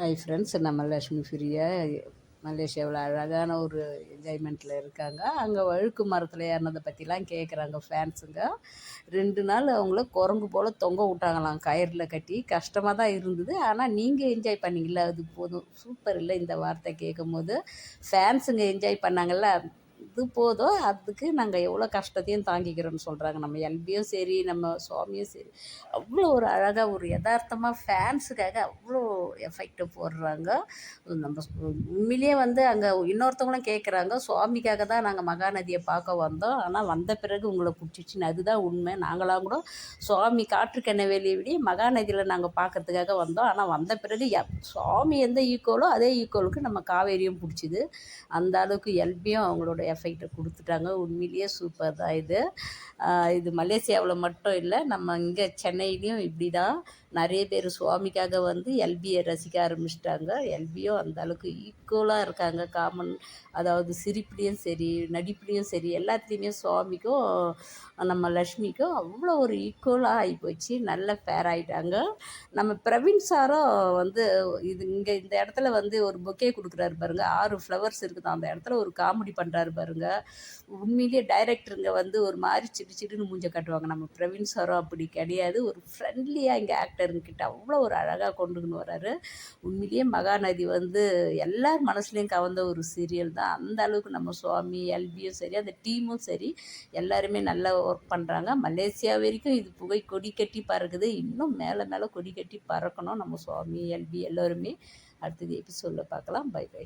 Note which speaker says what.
Speaker 1: Hi friends நம்ம லக்ஷ்மி பிரியா. மலேசியாவில் அழகான ஒரு என்ஜாய்மெண்ட்டில் இருக்காங்க. அங்கே வழுக்கு மரத்தில் ஏறினதை பற்றிலாம் கேட்குறாங்க ஃபேன்ஸுங்க ரெண்டு நாள் அவங்கள குரங்கு போல் தொங்க விட்டாங்களாம் கயிறில் கட்டி. கஷ்டமாக தான் இருந்தது. ஆனால் நீங்கள் என்ஜாய் பண்ணிங்கள அது போதும். சூப்பர் இல்லை இந்த வார்த்தை கேட்கும் போது ஃபேன்ஸுங்க என்ஜாய் பண்ணாங்கல்ல இது போதும். அதுக்கு நாங்கள் எவ்வளோ கஷ்டத்தையும் தாங்கிக்கிறோன்னு சொல்கிறாங்க நம்ம எல்பியும் சரி நம்ம சுவாமியும் சரி. அவ்வளோ ஒரு அழகாக ஒரு யதார்த்தமாக ஃபேன்ஸுக்காக அவ்வளோ எஃபெக்ட் போடுறாங்க. நம்ம உண்மையிலேயே வந்து அங்கே இன்னொருத்தவங்களும் கேட்குறாங்க சுவாமிக்காக தான் நாங்கள் மகாநதியை பார்க்க வந்தோம். ஆனால் வந்த பிறகு உங்களை பிடிச்சிச்சின்னு அதுதான் உண்மை. நாங்களாம் கூட சுவாமி காற்றுக்கெண்ணவேலியை விட மகாநதியில் நாங்கள் பார்க்கறதுக்காக வந்தோம். ஆனால் வந்த பிறகு சுவாமி எந்த ஈக்குவலோ அதே ஈக்குவலுக்கு நம்ம காவேரியும் பிடிச்சிது. அந்த அளவுக்கு எல்பியும் அவங்களோட எஃபெக்டை கொடுத்துட்டாங்க. உண்மையிலேயே சூப்பர் தான் இது. இது மலேசியாவில் மட்டும் இல்லை நம்ம இங்கே சென்னையிலையும் இப்படி தான் நிறைய பேர் சுவாமிக்காக வந்து எல்பியை ரசிக்க ஆரம்பிச்சிட்டாங்க. எல்பியும் அந்த அளவுக்கு ஈக்குவலாக இருக்காங்க. காமன் அதாவது சிரிப்புலேயும் சரி நடிப்புலேயும் சரி எல்லாத்துலேயுமே சுவாமிக்கும் நம்ம லக்ஷ்மிக்கும் அவ்வளோ ஒரு ஈக்குவலாக ஆகிப்போச்சு நல்ல ஃபேர் ஆகிட்டாங்க நம்ம பிரவீன் சாரும் வந்து இது இங்கே இந்த இடத்துல வந்து ஒரு பொக்கே கொடுக்குறாரு பாருங்க. ஆறு ஃப்ளவர்ஸ் இருக்குது அந்த இடத்துல ஒரு காமெடி பண்ணுறாரு பாருங்க. உண்மையிலேயே டைரக்டருங்க வந்து ஒரு மாதிரி சிட்டு சிட்டுன்னு மூஞ்ச காட்டுவாங்க. நம்ம பிரவீன் சாரும் அப்படி கிடையாது. ஒரு ஃப்ரெண்ட்லியாக இங்கே ஆக்டருங்கிட்ட அவ்வளோ ஒரு அழகாக கொண்டுக்கின்னு உண்மையிலேயே மகாநதி வந்து எல்லார் மனசுலேயும் கவர்ந்த ஒரு சீரியல் தான். அந்த அளவுக்கு நம்ம சுவாமி எல்பியும் சரி அந்த டீமும் சரி எல்லாருமே நல்லா ஒர்க் பண்ணுறாங்க மலேசியா வரைக்கும் இது புகை கொடி கட்டி பறக்குது. இன்னும் மேலே மேலே கொடி கட்டி பறக்கணும் நம்ம சுவாமி எல்பி எல்லோருமே. அடுத்தது எபிசோடில் பார்க்கலாம். By by